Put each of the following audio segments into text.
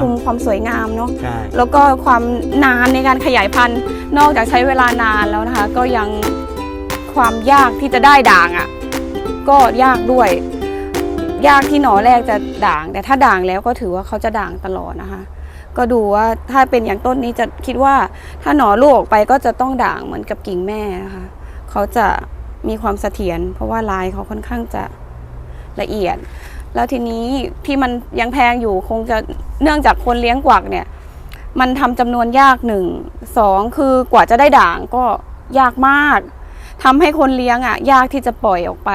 คุมความสวยงามเนาะใช่แล้วก็ความนานในการขยายพันธุ์ นอกจากใช้เวลานานแล้วนะคะ ก็ยังความยากที่จะได้ด่างอะ่ะก็ยากด้วย ยากที่หน่อแรกจะด่าง แต่ถ้าด่างแล้วก็ถือว่าเขาจะด่างตลอดนะคะ ก็ดูว่าถ้าเป็นอย่างต้นนี้จะคิดว่าถ้าหน่อลูกออกไปก็จะต้องด่างเหมือนกับกิ่งแม่นะคะเขาจะมีความเสถียรเพราะว่าลายเขาค่อนข้างจะละเอียด แล้วทีนี้ที่มันยังแพงอยู่คงจะเนื่องจากคนเลี้ยงกวักเนี่ย มันทำจำนวนยากหนึ่งสองคือกว่าจะได้ด่างก็ยากมากทำให้คนเลี้ยงอะ ยากที่จะปล่อยออกไป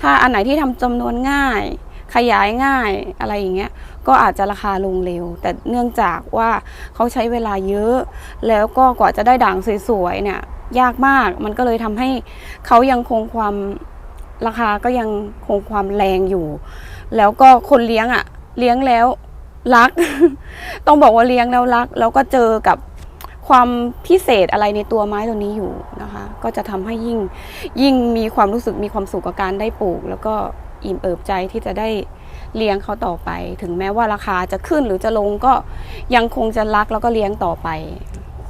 ถ้าอันไหนที่ทำจำนวนง่าย ขยายง่ายอะไรอย่างเงี้ย ก็อาจจะราคาลงเร็ว แต่เนื่องจากว่าเขาใช้เวลาเยอะ แล้วก็กว่าจะได้ด่างสวยๆเนี่ย ยากมากมันก็เลยทำให้เขายังคงความราคาก็ยังคงความแรงอยู่ แล้วก็คนเลี้ยงอะ่ะ เลี้ยงแล้วรัก ต้องบอกว่าเลี้ยงแล้วรัก แล้วก็เจอกับความพิเศษอะไรในตัวไม้ตัวนี้อยู่นะคะ ก็จะทำให้ยิ่งยิ่งมีความรู้สึกมีความสุขกับการได้ปลูก แล้วก็อิ่มเอิบใจที่จะได้เลี้ยงเขาต่อไป ถึงแม้ว่าราคาจะขึ้นหรือจะลงก็ยังคงจะรักแล้วก็เลี้ยงต่อไป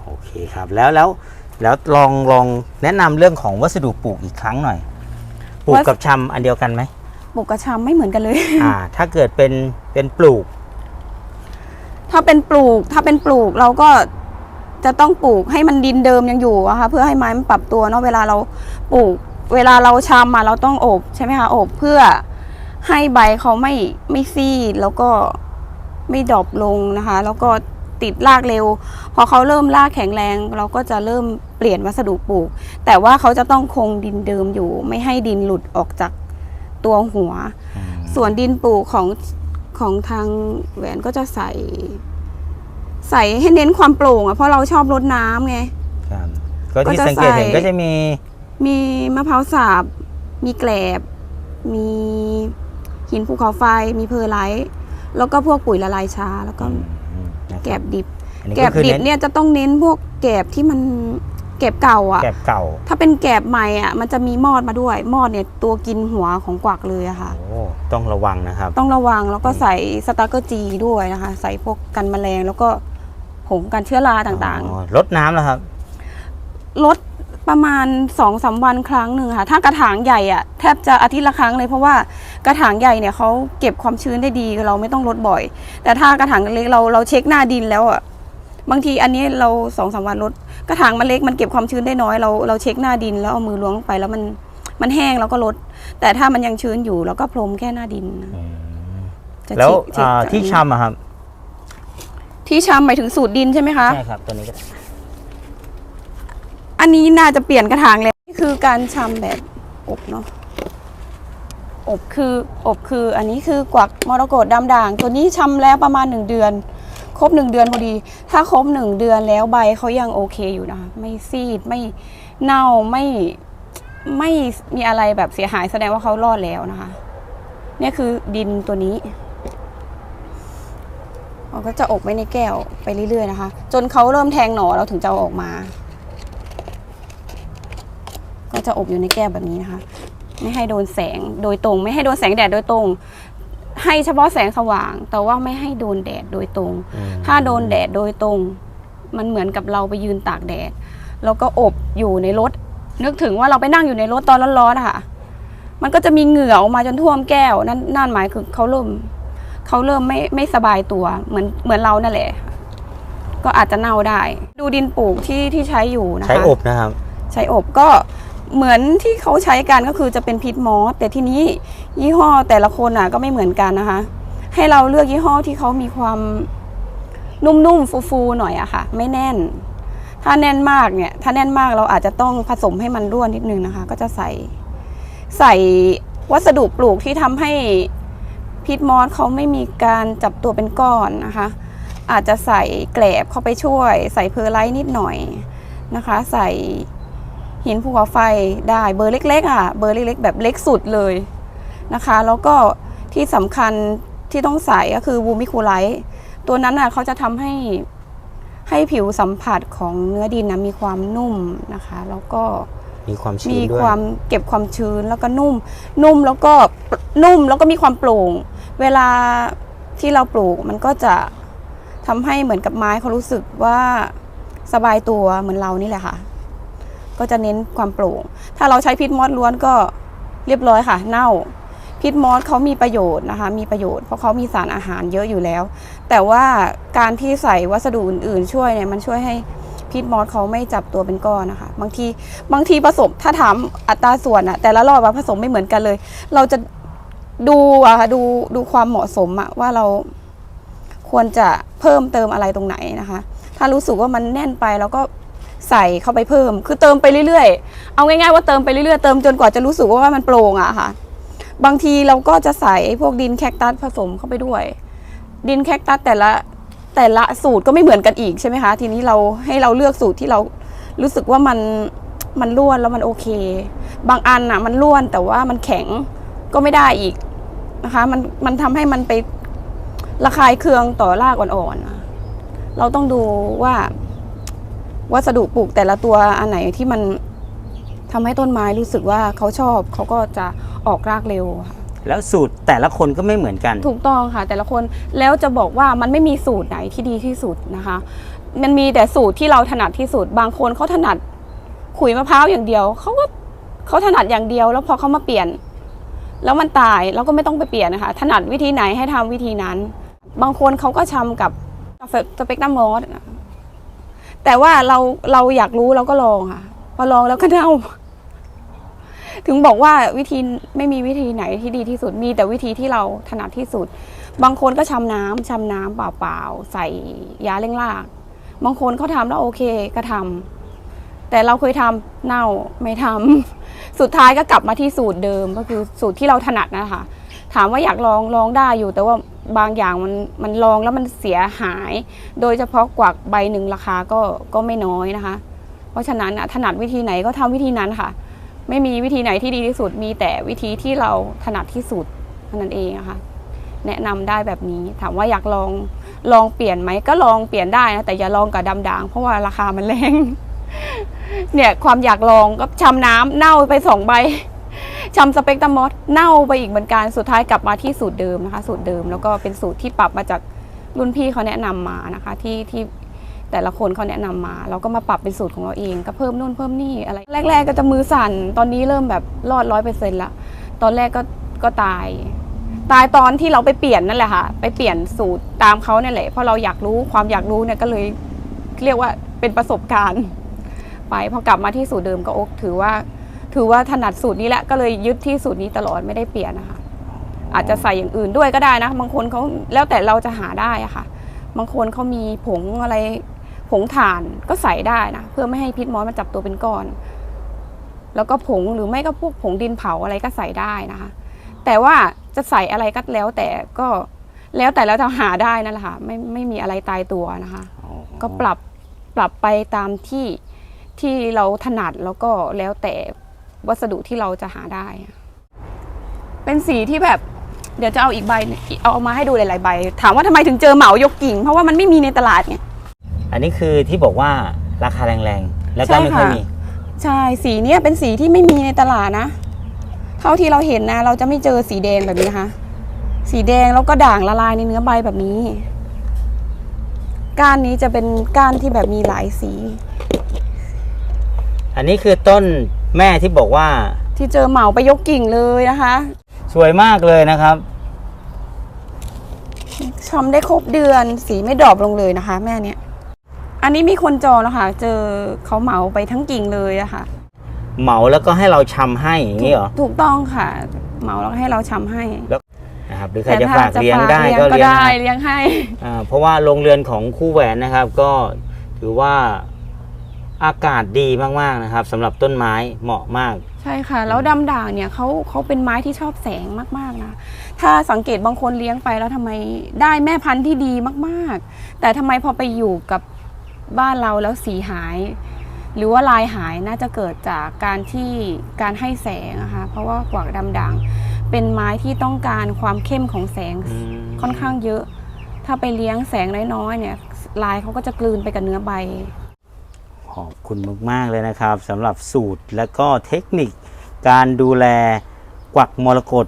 โอเคครับ แล้วแล้วแล้วลองลองแนะนำเรื่องของวัสดุปลูกอีกครั้งหน่อย ปลูกกับชำอันเดียวกันไหม ปลูกกระชำไม่เหมือนกันเลย อ่า ถ้าเกิดเป็นเป็นปลูก ถ้าเป็นปลูก ถ้าเป็นปลูกเราก็จะต้องปลูกให้มันดินเดิมยังอยู่อะค่ะเพื่อให้ไม้มันปรับตัวเนาะเวลาเราปลูก เวลาเราชำมาเราต้องอบใช่ไหมคะอบเพื่อให้ใบเขาไม่ไม่ซีดแล้วก็ไม่ดรอปลงนะคะ แล้วก็ติดรากเร็ว พอเขาเริ่มรากแข็งแรง เราก็จะเริ่มเปลี่ยนวัสดุปลูก แต่ว่าเขาจะต้องคงดินเดิมอยู่ ไม่ให้ดินหลุดออกจาก ตัวหัว ส่วนดินปลูกของของทางแหวนก็จะใส่ ใส่ให้เน้นความโปร่งอะเพราะเราชอบรดน้ำไงครับก็ที่ก็จะสังเกตเห็นใส่ก็จะมี มีมะพร้าวสาบมีแกลบ มีหินภูเขาไฟมีเพอร์ไลท์แล้วก็พวกปุ๋ยละลายช้า แล้วก็อืมนะครับแกลบดิบอันนี้แกลก็บคือดิบเน้นเนี่ยจะต้องเน้นพวกแกลบที่มันแกลบเก่าอะแกบเก่าถ้าเป็นแกลบใหม่อะมันจะมีมอดมาด้วย มอดเนี่ยตัวกินหัวของกวักเลยอะค่ะ โอ้ต้องระวังนะครับ ต้องระวังแล้วก็ใส่สตาร์เกอร์จีด้วยนะคะ ใส่พวกกันแมลงแล้วก็ผงกันเชื้อราต่างอ๋อลดน้ำแล้วครับ ๆลดประมาณ2อสาวันครั้งหนึ่งค่ะ ถ้ากระถางใหญ่อะแทบจะอาทิตย์ละครั้งเลยเพราะว่ากระถางใหญ่เนี่ยเขาเก็บความชื้นได้ดีเราไม่ต้องลดบ่อย แต่ถ้ากระถางเล็กเราเราเช็คหน้าดินแล้วอะบางทีอันนี้เราสองสาวันลดก ระถางมันเล็กมันเก็บความชื้นได้น้อยเราเราเช็คหน้าดินแล้วเอามือล้วงลงไปแล้วมันมันแห้งเราก็ลด แต่ถ้ามันยังชื้นอยู่เราก็พรมแค่หน้าดินจะแล้วฉีกฉีกอ่าจากที่นี้ชำอะครับที่ชำหมายถึงสูตรดินใช่ไหมคะ ใช่ครับตัวนี้ก็ได้อันนี้น่าจะเปลี่ยนกระถางแล้วนี่คือการชำแบบอบเนาะอบคืออบคืออันนี้คือกวักมรกตดำด่าง ตัวนี้ชำแล้วประมาณหนึ่งเดือนค รบหนึ่งเดือนพอดี ถ้าครบหนึ่งเดือนแล้วใบเขายังโอเคอยู่นะคะ ไม่ซีดไม่เน่าไม่ไม่มีอะไรแบบเสียหายแสดงว่าเขารอดแล้วนะคะ เนี่ยคือดินตัวนี้เราก็จะอบไว้ในแก้วไปเรื่อยๆนะคะ จนเขาเริ่มแทงหน่อเราถึงจะเอาออกมา ก็จะอบอยู่ในแก้วแบบนี้นะคะ ไม่ให้โดนแสงโดยตรง ไม่ให้โดนแสงแดดโดยตรง ให้เฉพาะแสงสว่าง แต่ว่าไม่ให้โดนแดดโดยตรงอืมถ้าโดนแดดโดยตรง มันเหมือนกับเราไปยืนตากแดด แล้วก็อบอยู่ในรถ นึกถึงว่าเราไปนั่งอยู่ในรถตอนร้อนๆอะค่ะ มันก็จะมีเหงื่อออกมาจนท่วมแก้ว นั่นนั่นหมายคือเขาเริ่มเขาเริ่มไม่ไม่สบายตัวเหมือนเหมือนเรานั่นแหละ ก็อาจจะเน่าได้ ดูดินปลูกที่ที่ใช้อยู่นะคะ ใช้อบนะครับ ใช้อบก็ เหมือนที่เขาใช้กันก็คือจะเป็นพิษมอสแต่ทีนี้ยี่ห้อแต่ละคนอะก็ไม่เหมือนกันนะคะ ให้เราเลือกยี่ห้อที่เขามีความนุ่มๆฟูๆหน่อยอะค่ะ ไม่แน่น ถ้าแน่นมากเนี่ย ถ้าแน่นมากเราอาจจะต้องผสมให้มันร่วนนิดนึงนะคะ ก็จะใส่ใส่วัสดุปลูกที่ทำให้พิษมอสเขาไม่มีการจับตัวเป็นก้อนนะคะ อาจจะใส่แกลบเข้าไปช่วย ใส่เพอร์ไลท์นิดหน่อยนะคะ ใส่ หินภูเขาไฟได้เบอร์เล็กๆอะเบอร์เล็กๆ แบบเล็กสุดเลยนะคะ แล้วก็ที่สำคัญที่ต้องใส่ก็คือวูมิคูไลท์ตัวนั้นอะเขาจะทำให้ให้ผิวสัมผัสของเนื้อดินนะมีความนุ่มนะคะ แล้วก็มีความชื้มีนด้วยความเก็บความชื้นแล้วก็นุ่ม นุ่มแล้วก็นุ่มแล้วก็มีความโปร่ง เวลาที่เราปลูกมันก็จะทำให้เหมือนกับไม้เขารู้สึกว่าสบายตัวเหมือนเรานี่แหละค่ะ ก็จะเน้นความโปร่ง ถ้าเราใช้พิษมอสล้วนก็เรียบร้อยค่ะ เน่า พิษมอสเขามีประโยชน์นะคะ มีประโยชน์เพราะเขามีสารอาหารเยอะอยู่แล้ว แต่ว่าการที่ใส่วัสดุอื่น ๆ ช่วยเนี่ยมันช่วยให้พิษมอสเขาไม่จับตัวเป็นก้อนนะคะ บางทีบางทีผสมถ้าถามอัตราส่วนอะแต่ละรอบอะผสมไม่เหมือนกันเลย เราจะดูอะค่ะดูดูความเหมาะสมอะว่าเราควรจะเพิ่มเติมอะไรตรงไหนนะคะ ถ้ารู้สึกว่ามันแน่นไปเราก็ ใส่เข้าไปเพิ่ม คือเติมไปเรื่อยๆ เอาง่ายๆว่าเติมไปเรื่อยๆ เติมจนกว่าจะรู้สึกว่ามันโปร่งอะค่ะ บางทีเราก็จะใส่พวกดินแคคตัสผสมเข้าไปด้วย ดินแคคตัสแต่ละแต่ละสูตรก็ไม่เหมือนกันอีกใช่ไหมคะ ทีนี้เราให้เราเลือกสูตรที่เรารู้สึกว่ามันมันร่วนแล้วมันโอเค บางอันอะมันร่วนแต่ว่ามันแข็งก็ไม่ได้อีกนะคะ มันมันทำให้มันไประคายเคืองต่อรากอ่อนๆ เราต้องดูว่า วัสดุปลูกแต่ละตัวอันไหนที่มันทำให้ต้นไม้รู้สึกว่าเขาชอบเขาก็จะออกรากเร็วค่ะแล้วสูตรแต่ละคนก็ไม่เหมือนกัน ถูกต้องค่ะ แต่ละคนแล้วจะบอกว่ามันไม่มีสูตรไหนที่ดีที่สุดนะคะ มันมีแต่สูตรที่เราถนัดที่สุด บางคนเขาถนัดขุยมะพร้าวอย่างเดียวเขาก็เขาถนัดอย่างเดียว แล้วพอเขามาเปลี่ยน แล้วมันตายเราก็ไม่ต้องไปเปลี่ยนนะคะ ถนัดวิธีไหนให้ทำวิธีนั้น บางคนเขาก็ชำกับสเปกตรัมมอส แต่ว่าเราเราอยากรู้เราก็ลองค่ะพอลองแล้วก็เน่า ถึงบอกว่าวิธีไม่มีวิธีไหนที่ดีที่สุดมีแต่วิธีที่เราถนัดที่สุด บางคนก็ชำน้ำชำน้ำเปล่าๆใส่ยาเร่งราก บางคนเขาทำแล้วโอเคก็ทำแต่เราเคยทำเน่าไม่ทำสุดท้ายก็กลับมาที่สูตรเดิมก็คือสูตรที่เราถนัดนะคะถามว่าอยากลองลองได้อยู่แต่ว่า บางอย่างมันมันลองแล้วมันเสียหาย โดยเฉพาะกวักใบหนึ่งราคาก็ก็ไม่น้อยนะคะ เพราะฉะนั้นถนัดวิธีไหนก็ทำวิธีนั้นค่ะ ไม่มีวิธีไหนที่ดีที่สุด มีแต่วิธีที่เราถนัดที่สุดเท่านั้นเองอะค่ะแนะนำได้แบบนี้ถามว่าอยากลองลองเปลี่ยนไหมก็ลองเปลี่ยนได้นะแต่อย่าลองกับดำด่างเพราะว่าราคามันแรงเนี่ยความอยากลองก็ชำน้ำเน่าไปสองใบ ชำสเปกตรัมมอสเน่าไปอีกเหมือนกันสุดท้ายกลับมาที่สูตรเดิมนะคะ สูตรเดิมแล้วก็เป็นสูตรที่ปรับมาจากรุ่นพี่เขาแนะนำมานะคะที่ที่แต่ละคนเขาแนะนำมา เราก็มาปรับเป็นสูตรของเราเอง ก็เพิ่มนู่นเพิ่มนี่อะไร แรก ๆ ก็จะมือสั่นตอนนี้เริ่มแบบรอดร้อยเปอร์เซ็นต์ละตอนแรกก็ก็ตาย ตายตอนที่เราไปเปลี่ยนนั่นแหละค่ะ ไปเปลี่ยนสูตรตามเขาเนี่ยแหละเพราะเราอยากรู้ความอยากรู้เนี่ยก็เลยเรียกว่าเป็นประสบการณ์ ไปพอกลับมาที่สูตรเดิมก็โอกถือว่า ถือว่าถนัดสูตรนี้แหละก็เลยยึดที่สูตรนี้ตลอดไม่ได้เปลี่ยนนะคะ อาจจะใส่อย่างอื่นด้วยก็ได้นะ บางคนเขาแล้วแต่เราจะหาได้อะค่ะ บางคนเขามีผงอะไรผงถ่านก็ใส่ได้นะเพื่อไม่ให้พิษมอสมันจับตัวเป็นก้อน แล้วก็ผงหรือไม่ก็พวกผงดินเผาอะไรก็ใส่ได้นะคะ แต่ว่าจะใส่อะไรก็แล้วแต่ก็แล้วแต่เราจะหาได้นั่นแหละค่ะไม่ไม่มีอะไรตายตัวนะคะ ก็ปรับปรับไปตามที่ที่เราถนัดแล้วก็แล้วแต่ วัสดุที่เราจะหาได้อะเป็นสีที่แบบเดี๋ยวจะเอาอีกใบเอามาให้ดูหลายๆใบ ถามว่าทำไมถึงเจอเหมายกกิ่ง เพราะว่ามันไม่มีในตลาดไงอันนี้คือที่บอกว่าราคาแรงๆ แล้วก็ใช่ไม่ค่อยค่ะมี ใช่สีเนี้ยเป็นสีที่ไม่มีในตลาดนะ เท่าที่เราเห็นนะ เราจะไม่เจอสีแดงแบบนี้นะคะ สีแดงแล้วก็ด่างละลายในเนื้อใบแบบนี้ ก้านนี้จะเป็นก้านที่แบบมีหลายสี อันนี้คือต้น แม่ที่บอกว่า ที่เจอเหมาไปยกกิ่งเลยนะคะ สวยมากเลยนะครับชอมได้ครบเดือนสีไม่ดรอปลงเลยนะคะ แม่เนี้ยอันนี้มีคนจองแล้วค่ะ เจอเขาเหมาไปทั้งกิ่งเลยอะค่ะ เหมาแล้วก็ให้เราชำให้อย่างนี้เหรอถูกต้องค่ะ เหมาแล้วให้เราชำให้นะครับหรือใครจะฝากเลี้ยงได้ก็ก็เลี้ยงได้ให้เลี้ยงให้อ่าเพราะว่าโรงเรือนของคู่แหวนนะครับ ก็ถือว่า อากาศดีมากๆนะครับสำหรับต้นไม้เหมาะมาก ใช่ค่ะ แล้วดำด่างเนี่ยเขาเขาเป็นไม้ที่ชอบแสงมากๆนะถ้าสังเกตบางคนเลี้ยงไปแล้วทำไมได้แม่พันธุ์ที่ดีมากๆ แต่ทำไมพอไปอยู่กับบ้านเราแล้วสีหาย หรือว่าลายหายน่าจะเกิดจากการที่การให้แสงนะคะเพราะว่ากวากดำด่างเป็นไม้ที่ต้องการความเข้มของแสงอืม ค่อนข้างเยอะ ถ้าไปเลี้ยงแสงน้อยๆเนี่ยลายเขาก็จะกลืนไปกับเนื้อใบ ขอบคุณมากๆเลยนะครับสำหรับสูตรและก็เทคนิคการดูแลกวักมรกต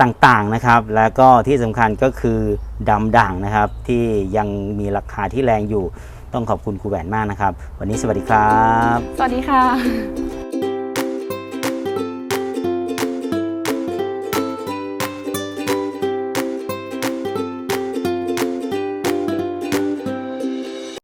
ต่างๆนะครับ แล้วก็ที่สำคัญก็คือดำด่างนะครับ ที่ยังมีราคาที่แรงอยู่ต้องขอบคุณครูแหวนมากนะครับ วันนี้สวัสดีครับ สวัสดีค่ะ